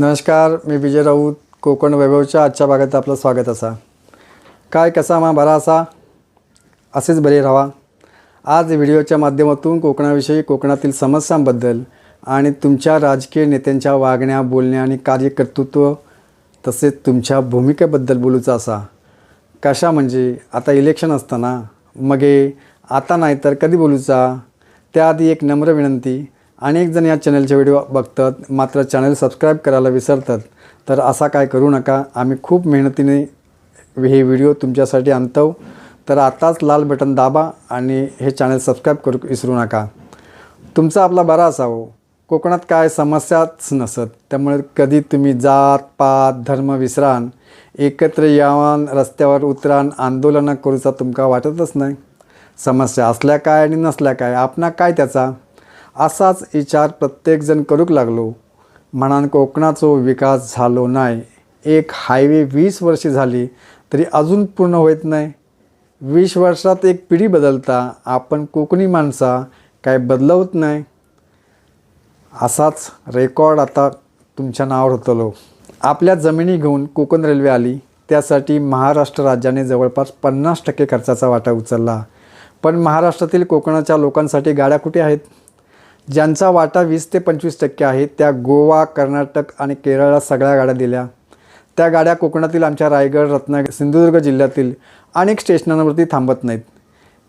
नमस्कार मी विजय राऊत कोकण वैभवच्या आजच्या भागात आपलं स्वागत असा. काय कसा मा बरा असा? असेच बरे राहा. आज व्हिडिओच्या माध्यमातून कोकणाविषयी कोकणातील समस्यांबद्दल आणि तुमच्या राजकीय नेत्यांच्या वागण्या बोलण्या आणि कार्यकर्तृत्व तसेच तुमच्या भूमिकेबद्दल बोलूचा असा. कशा म्हणजे? आता इलेक्शन असताना. मगे आता नाही तर कधी बोलूचा? त्याआधी एक नम्र विनंती अनेक जण या चॅनलचे व्हिडिओ बघतात मात्र चॅनल सबस्क्राईब करायला विसरतात. तर असा काय करू नका. आम्ही खूप मेहनतीने हे व्हिडिओ तुमच्यासाठी आणतो तर आत्ताच लाल बटन दाबा आणि हे चॅनल सबस्क्राईब करू विसरू नका. तुमचा आपला बरा असावं. कोकणात काय समस्याच नसत. त्यामुळे कधी तुम्ही जात पात धर्म विसरान एकत्र यावान रस्त्यावर उतरान आंदोलनं करूचा तुमका वाटतच नाही. समस्या असल्या काय आणि नसल्या काय आपणा काय त्याचा? असाच विचार प्रत्येकजण करूक लागलो. म्हणान कोकणाचो विकास झालो नाही एक हायवे वीस वर्षे झाली तरी अजून पूर्ण होत नाही वीस वर्षात एक पिढी बदलता आपण कोकणी माणसा काय बदलवत नाही असाच रेकॉर्ड आता तुमच्या नावावर होतलो. आपल्या जमिनी घेऊन कोकण रेल्वे आली त्यासाठी महाराष्ट्र राज्याने जवळपास पन्नास टक्के खर्चाचा वाटा उचलला. पण महाराष्ट्रातील कोकणाच्या लोकांसाठी गाड्या कुठे आहेत? ज्यांचा वाटा वीस ते पंचवीस टक्के आहे त्या गोवा कर्नाटक आणि केरळला सगळ्या गाड्या दिल्या. त्या गाड्या कोकणातील आमच्या रायगड रत्नागिरी सिंधुदुर्ग जिल्ह्यातील अनेक स्टेशनांवरती थांबत नाहीत.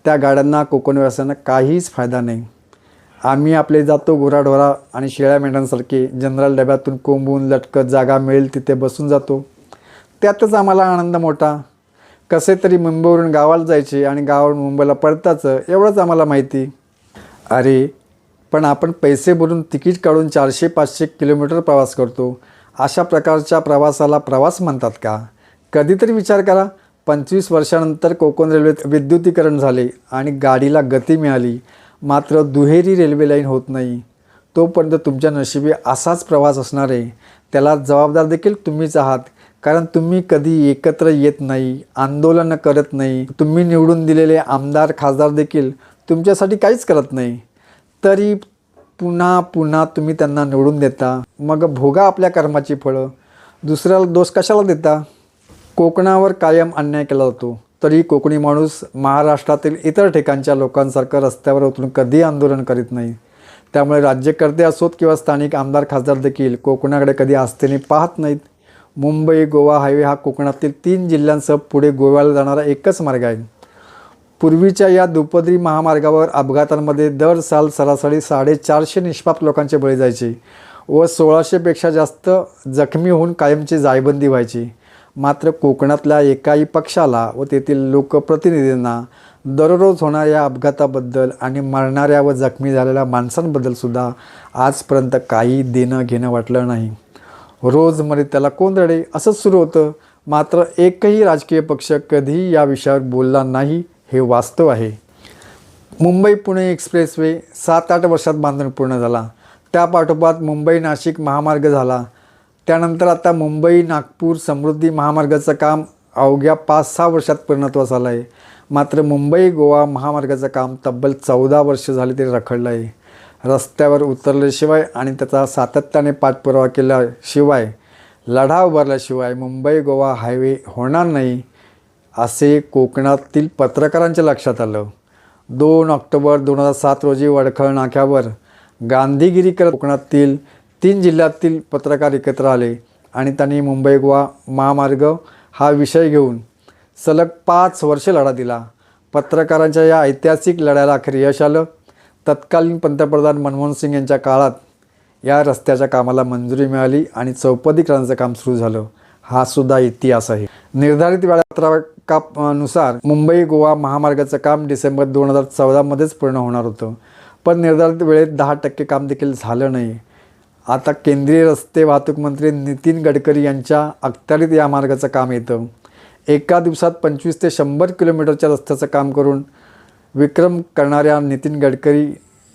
त्या गाड्यांना कोकण व्यवसायानं काहीच फायदा नाही. आम्ही आपले जातो गुराढोरा आणि शेळ्या मेंढ्यांसारखे जनरल डब्यातून कोंबून लटकत जागा मिळेल तिथे बसून जातो. त्यातच आम्हाला आनंद मोठा. कसे तरी मुंबईवरून गावाला जायचे आणि गावावरून मुंबईला पडताचं एवढंच आम्हाला माहिती. अरे पण आपण पैसे भरून तिकीट काढून चारशे पाचशे किलोमीटर प्रवास करतो. अशा प्रकारच्या प्रवासाला प्रवास म्हणतात का? कधीतरी विचार करा. पंचवीस वर्षानंतर कोकण रेल्वेत विद्युतीकरण झाले आणि गाडीला गती मिळाली. मात्र दुहेरी रेल्वे लाईन होत नाही. तोपर्यंत तुमच्या नशिबी असाच प्रवास असणार आहे. त्याला जबाबदार देखील तुम्हीच आहात. कारण तुम्ही कधी एकत्र येत नाही आंदोलनं करत नाही. तुम्ही निवडून दिलेले आमदार खासदार देखील तुमच्यासाठी काहीच करत नाही. तरी पुन्हा पुन्हा तुम्ही त्यांना निवडून देता. मग भोगा आपल्या कर्माची फळं. दुसऱ्याला दोष कशाला देता? कोकणावर कायम अन्याय केला जातो. तरी कोकणी माणूस महाराष्ट्रातील इतर ठिकाणच्या लोकांसारखं रस्त्यावर उतरून कधी आंदोलन करीत नाही. त्यामुळे राज्यकर्ते असोत किंवा स्थानिक आमदार खासदार देखील कोकणाकडे कधी आस्थेने पाहत नाहीत. मुंबई गोवा हायवे हा कोकणातील तीन जिल्ह्यांसह पुढे गोव्याला जाणारा एकच मार्ग आहे. पूर्वीच्या या दुपदरी महामार्गावर अपघातांमध्ये दर साल सरासरी साडेचारशे निष्पाप लोकांचे बळी जायचे व सोळाशेपेक्षा जास्त जखमी होऊन कायमची जायबंदी व्हायची. मात्र कोकणातल्या एकाही पक्षाला व तेथील लोकप्रतिनिधींना दररोज होणाऱ्या अपघाताबद्दल आणि मरणाऱ्या व जखमी झालेल्या माणसांबद्दल सुद्धा आजपर्यंत काही देणं घेणं वाटलं नाही. रोज मरे त्याला कोण रडे? असंच सुरू होतं. मात्र एकही राजकीय पक्ष कधीही या विषयावर बोलला नाही. हे वास्तव आहे. मुंबई पुणे एक्सप्रेसवे सात आठ वर्षात बांधून पूर्ण झाला. त्यापाठोपाठ मुंबई नाशिक महामार्ग झाला. त्यानंतर आता मुंबई नागपूर समृद्धी महामार्गाचं काम अवघ्या पाच सहा वर्षात पूर्णत्वास आलं आहे मात्र मुंबई गोवा महामार्गाचं काम तब्बल चौदा वर्ष झाले तरी रखडलं आहे रस्त्यावर उतरल्याशिवाय आणि त्याचा सातत्याने पाठपुरावा केल्याशिवाय लढा उभारल्याशिवाय मुंबई गोवा हायवे होणार नाही. असे कोकणातील पत्रकारांच्या लक्षात आलं. दोन ऑक्टोबर दोन हजार सात रोजी वडखळ नाक्यावर गांधीगिरी करत कोकणातील तीन जिल्ह्यातील पत्रकार एकत्र आले आणि त्यांनी मुंबई गोवा महामार्ग हा विषय घेऊन सलग पाच वर्षे लढा दिला. पत्रकारांच्या या ऐतिहासिक लढ्याला अखेर यश आलं. तत्कालीन पंतप्रधान मनमोहन सिंग यांच्या काळात या रस्त्याच्या कामाला मंजुरी मिळाली आणि चौपदीकरणाचं काम सुरू झालं. हा सुद्धा इतिहास आहे. निर्धारित वेळापत्रकानुसार मुंबई गोवा महामार्गाचं काम डिसेंबर दोन हजार चौदामध्येच पूर्ण होणार होतं. पण निर्धारित वेळेत दहा टक्के काम देखील झालं नाही. आता केंद्रीय रस्ते वाहतूक मंत्री नितीन गडकरी यांच्या अखत्यारीत या मार्गाचं काम येतं. एका दिवसात पंचवीस ते शंभर किलोमीटरच्या रस्त्याचं काम करून विक्रम करणाऱ्या नितीन गडकरी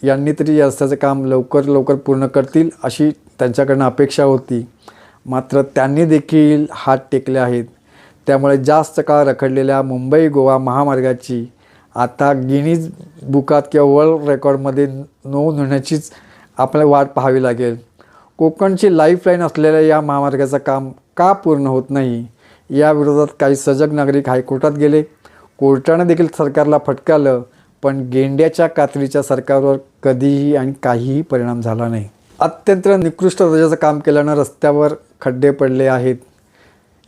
यांनी तरी या रस्त्याचं काम लवकर लवकर पूर्ण करतील अशी त्यांच्याकडनं अपेक्षा होती. मात्र त्यांनी देखील हात टेकले आहेत. त्यामुळे जास्त काळ रखडलेल्या मुंबई गोवा महामार्गाची आता गिनीज बुकात किंवा वर्ल्ड रेकॉर्डमध्ये नोंद होण्याचीच आपल्याला वाट पाहावी लागेल. कोकणची लाईफलाईन असलेल्या या महामार्गाचं काम का पूर्ण होत नाही? या विरोधात काही सजग नागरिक हायकोर्टात गेले. कोर्टाने देखील सरकारला फटकारलं पण गेंड्याच्या कात्रीच्या सरकारवर कधीही आणि काहीही परिणाम झाला नाही. अत्यंत निकृष्ट दर्जाचं काम केल्यानं रस्त्यावर खड्डे पडले आहेत.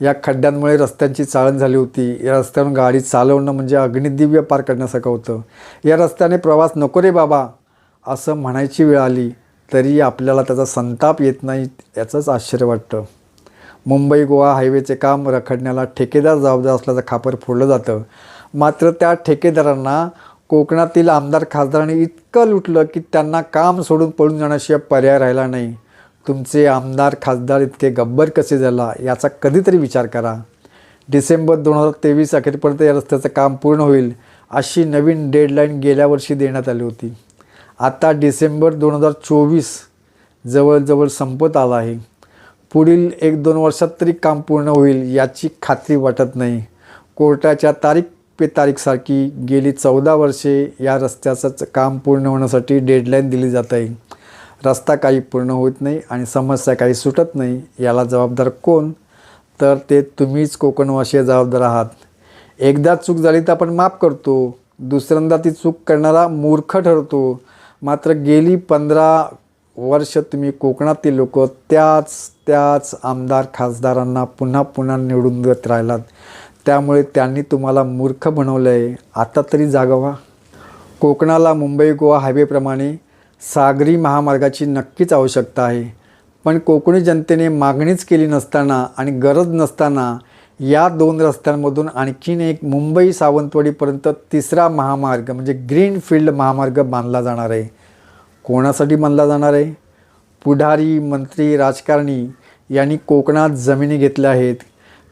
या खड्ड्यांमुळे रस्त्यांची चाळण झाली होती. या रस्त्यावरून गाडी चालवणं म्हणजे अग्निदिव्य पार करण्यासारखं होतं. या रस्त्याने प्रवास नको रे बाबा असं म्हणायची वेळ आली तरी आपल्याला त्याचा संताप येत नाही याचंच आश्चर्य वाटतं. मुंबई गोवा हायवेचे काम रखडण्याला ठेकेदार जबाबदार असल्याचं खापर फोडलं जातं. मात्र त्या ठेकेदारांना कोकणातील आमदार खासदारांनी इतकं लुटलं की त्यांना काम सोडून पळून जाण्याशिवाय पर्याय राहिला नाही. तुमचे आमदार खासदार इतके गब्बर कसे झाला याचा कधीतरी विचार करा. डिसेंबर दोन हजार तेवीस अखेरपर्यंत या रस्त्याचं काम पूर्ण होईल अशी नवीन डेडलाईन गेल्या वर्षी देण्यात आली होती. आता डिसेंबर दोन हजार चोवीस जवळजवळ संपत आला आहे. पुढील एक दोन वर्षात तरी काम पूर्ण होईल याची खात्री वाटत नाही. कोर्टाच्या तारीख पे तारीखसारखी गेली चौदा वर्षे या रस्त्याचं काम पूर्ण होण्यासाठी डेडलाईन दिली जात आहे. रस्ता काही पूर्ण होत नाही आणि समस्या काही सुटत नाही याला जबाबदार कोण? तर ते तुम्हीच कोकणवासीय जबाबदार आहात. एकदा चूक झाली तर आपण माफ करतो. दुसऱ्यांदा ती चूक करणारा मूर्ख ठरतो. मात्र गेली पंधरा वर्ष तुम्ही कोकणातील लोक त्याच त्याच आमदार खासदारांना पुन्हा पुन्हा निवडून देत राहिलात. त्यामुळे त्यांनी तुम्हाला मूर्ख बनवलं आहे आता तरी जागावा कोकणाला मुंबई गोवा हायवेप्रमाणे सागरी महामार्गाची नक्कीच आवश्यकता आहे. पण कोकणी जनतेने मागणीच केली नसताना आणि गरज नसताना या दोन रस्त्यांमधून आणखीन एक मुंबई सावंतवाडीपर्यंत तिसरा महामार्ग म्हणजे ग्रीनफील्ड महामार्ग बांधला जाणार आहे. कोणासाठी बांधला जाणार आहे? पुढारी मंत्री राजकारणी यांनी कोकणात जमिनी घेतल्या आहेत.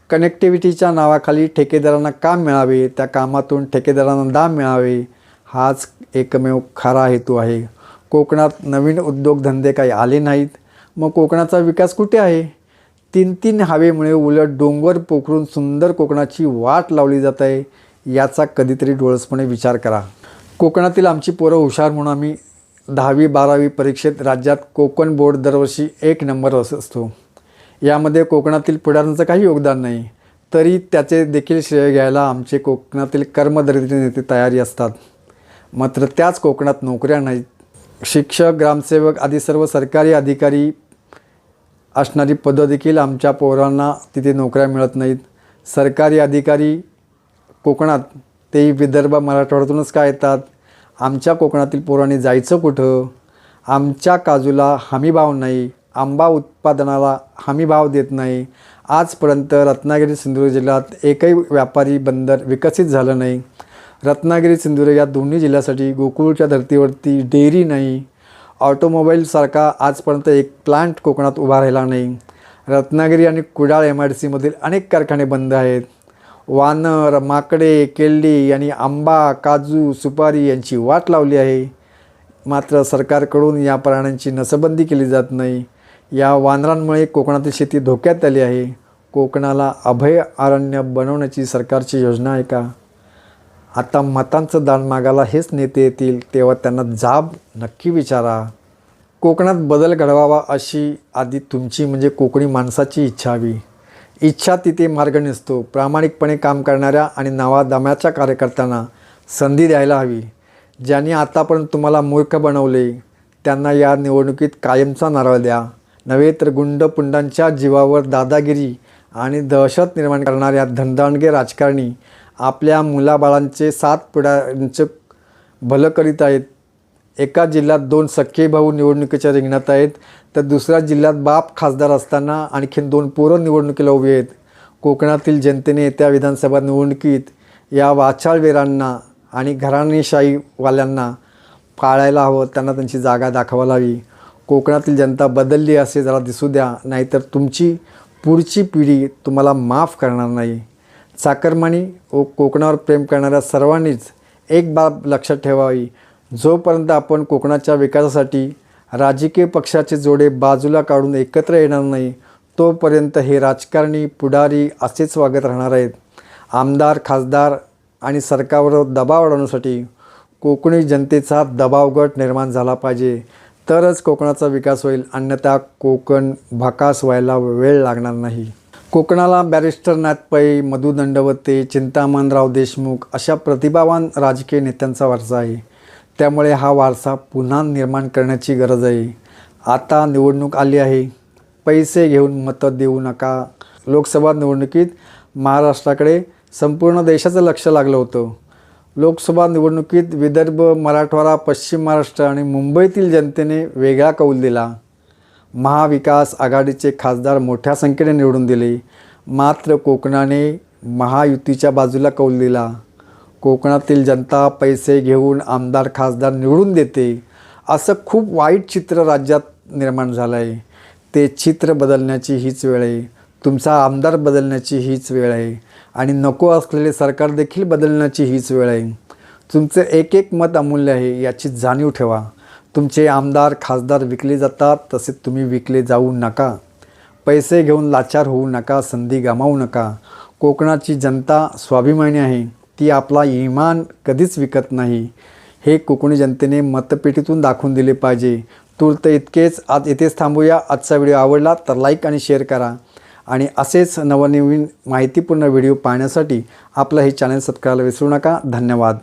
कनेक्टिव्हिटीच्या नावाखाली ठेकेदारांना काम मिळावे त्या कामातून ठेकेदारांना दाम मिळावे हाच एकमेव खरा हेतू आहे. कोकणात नवीन उद्योगधंदे काही आले नाहीत. मग कोकणाचा विकास कुठे आहे? तीन तीन हवेमुळे उलट डोंगर पोखरून सुंदर कोकणाची वाट लावली जात आहे याचा कधीतरी डोळसपणे विचार करा. कोकणातील आमची पोरं हुशार म्हणून आम्ही दहावी बारावी परीक्षेत राज्यात कोकण बोर्ड दरवर्षी एक नंबर अस- असतो. यामध्ये कोकणातील पुढाऱ्यांचं काही योगदान नाही. तरी त्याचे देखील श्रेय घ्यायला आमचे कोकणातील कर्मदरिद्री नेते तयारी असतात. मात्र त्याच कोकणात नोकऱ्या नाहीत. शिक्षक ग्रामसेवक आदी सर्व सरकारी अधिकारी असणारी पदं देखील आमच्या पोरांना तिथे नोकऱ्या मिळत नाहीत. सरकारी अधिकारी कोकणात तेही विदर्भ मराठवाड्यातूनच का येतात? आमच्या कोकणातील पोरांनी जायचं कुठं? आमच्या काजूला हमीभाव नाही. आंबा उत्पादनाला हमीभाव देत नाही. आजपर्यंत रत्नागिरी सिंधुदुर्ग जिल्ह्यात एकही व्यापारी बंदर विकसित झालं नाही. रत्नागिरी सिंधुदुर्ग या दोन्ही जिल्ह्यासाठी गोकुळच्या धर्तीवरती डेअरी नाही. ऑटोमोबाईलसारखा आजपर्यंत एक प्लांट कोकणात उभा राहिला नाही. रत्नागिरी आणि कुडाळ एम आय डी सीमधील अनेक कारखाने बंद आहेत. वानर माकडे केल्डी आणि आंबा काजू सुपारी यांची वाट लावली आहे. मात्र सरकारकडून या प्राण्यांची नसबंदी केली जात नाही. या वानरांमुळे कोकणातील शेती धोक्यात आली आहे. कोकणाला अभय अरण्य बनवण्याची सरकारची योजना आहे का? आता मतांचं दान मागायला हेच नेते येतील तेव्हा त्यांना जाब नक्की विचारा. कोकणात बदल घडवावा अशी आधी तुमची म्हणजे कोकणी माणसाची इच्छा हवी. इच्छा तिथे मार्ग नसतो. प्रामाणिकपणे काम करणाऱ्या आणि नावादम्याच्या कार्यकर्त्यांना संधी द्यायला हवी. ज्यांनी आतापर्यंत तुम्हाला मूर्ख बनवले त्यांना या निवडणुकीत कायमचा नारळ द्या. नव्हे तर गुंडपुंडांच्या जीवावर दादागिरी आणि दहशत निर्माण करणाऱ्या धनदांडगे राजकारणी आपल्या मुलाबाळांचे सात पिढ्यांचं भलं करीत आहेत. एका जिल्ह्यात दोन सख्खे भाऊ निवडणुकीच्या रिंगणात आहेत तर दुसऱ्या जिल्ह्यात बाप खासदार असताना आणखीन दोन पोरं निवडणुकीला उभी आहेत. कोकणातील जनतेने येत्या विधानसभा निवडणुकीत या वाचाळवेरांना आणि घराणेशाहीवाल्यांना पाळायला हवं त्यांना त्यांची जागा दाखवायला हवी. कोकणातील जनता बदलली असे जरा दिसू द्या नाहीतर तुमची पुढची पिढी तुम्हाला माफ करणार नाही. चाकरमानी व कोकणावर प्रेम करणाऱ्या सर्वांनीच एक बाब लक्षात ठेवावी. जोपर्यंत आपण कोकणाच्या विकासासाठी राजकीय पक्षाचे जोडे बाजूला काढून एकत्र येणार नाही तोपर्यंत हे राजकारणी पुढारी असेच वागत राहणार आहेत. आमदार खासदार आणि सरकारवर दबाव वाढवण्यासाठी कोकणी जनतेचा दबावगट निर्माण झाला पाहिजे. तरच कोकणाचा विकास होईल. अन्यथा कोकण भकास व्हायला वेळ लागणार नाही. कोकणाला बॅरिस्टर नाथ पै मधु दंडवते चिंतामणराव देशमुख अशा प्रतिभावान राजकीय नेत्यांचा वारसा आहे. त्यामुळे हा वारसा पुन्हा निर्माण करण्याची गरज आहे. आता निवडणूक आली आहे. पैसे घेऊन मतं देऊ नका. लोकसभा निवडणुकीत महाराष्ट्राकडे संपूर्ण देशाचं लक्ष लागलं होतं. लोकसभा निवडणुकीत विदर्भ मराठवाडा पश्चिम महाराष्ट्र आणि मुंबईतील जनतेने वेगळा कौल दिला. महाविकास आघाडीचे खासदार मोठ्या संख्येने निवडून दिले. मात्र कोकणाने महायुतीच्या बाजूला कौल दिला. कोकणातील जनता पैसे घेऊन आमदार खासदार निवडून देते असं खूप वाईट चित्र राज्यात निर्माण झालं आहे ते चित्र बदलण्याची हीच वेळ आहे. तुमचा आमदार बदलण्याची हीच वेळ आहे. आणि नको असलेले सरकार देखील बदलण्याची हीच वेळ आहे. तुमचं एक एक मत अमूल्य आहे याची जाणीव ठेवा. तुमचे आमदार खासदार विकले जातात तसे तुम्ही विकले जाऊ नका. पैसे घेऊन लाचार होऊ नका संधी गमावू नका. कोकणाची जनता स्वाभिमानी आहे ती आपला इमान कधीच विकत नाही. हे कोकणी जनतेने मतपेटीतून दाखवून दिले पाहिजे. तूर्त इतकेच. आज इथेच थांबूया. आजचा व्हिडिओ आवडला तर लाईक आणि शेअर करा. आणि असेच नवनवीन माहितीपूर्ण व्हिडिओ पाहण्यासाठी आपलं हे चॅनल सबस्क्राईब विसरू नका. धन्यवाद.